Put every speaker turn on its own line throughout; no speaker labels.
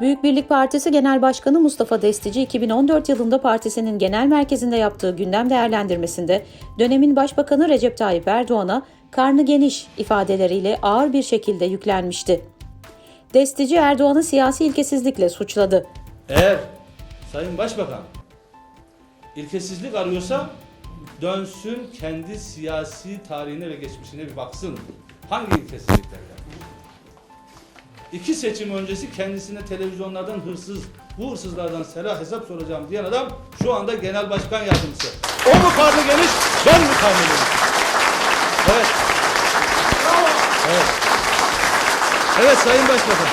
Büyük Birlik Partisi Genel Başkanı Mustafa Destici 2014 yılında partisinin genel merkezinde yaptığı gündem değerlendirmesinde dönemin Başbakanı Recep Tayyip Erdoğan'a karnı geniş ifadeleriyle ağır bir şekilde yüklenmişti. Destici Erdoğan'ı siyasi ilkesizlikle suçladı.
Eğer Sayın Başbakan ilkesizlik arıyorsa dönsün kendi siyasi tarihine ve geçmişine bir baksın. Hangi ilkesizlikler yapmış? İki seçim öncesi kendisine televizyonlardan hırsız, bu hırsızlardan selah hesap soracağım diyen adam şu anda genel başkan yardımcısı. O mu karnı geniş, ben mi karnı geniş? Evet. Evet. Evet Sayın Başbakan.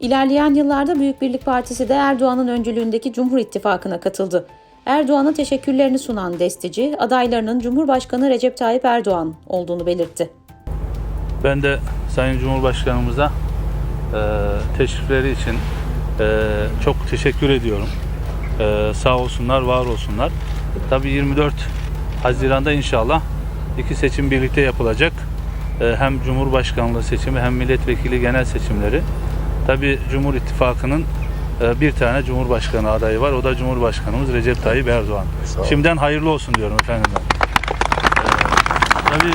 İlerleyen yıllarda Büyük Birlik Partisi de Erdoğan'ın öncülüğündeki Cumhur İttifakı'na katıldı. Erdoğan'a teşekkürlerini sunan Destici, adaylarının Cumhurbaşkanı Recep Tayyip Erdoğan olduğunu belirtti.
Ben de Sayın Cumhurbaşkanımıza teşrifleri için e, çok teşekkür ediyorum. E, sağ olsunlar, var olsunlar. Tabii 24 Haziran'da inşallah iki seçim birlikte yapılacak. Hem Cumhurbaşkanlığı seçimi hem milletvekili genel seçimleri. Tabii Cumhur İttifakı'nın bir tane Cumhurbaşkanı adayı var. O da Cumhurbaşkanımız Recep Tayyip Erdoğan. Şimdiden hayırlı olsun diyorum efendim. tabii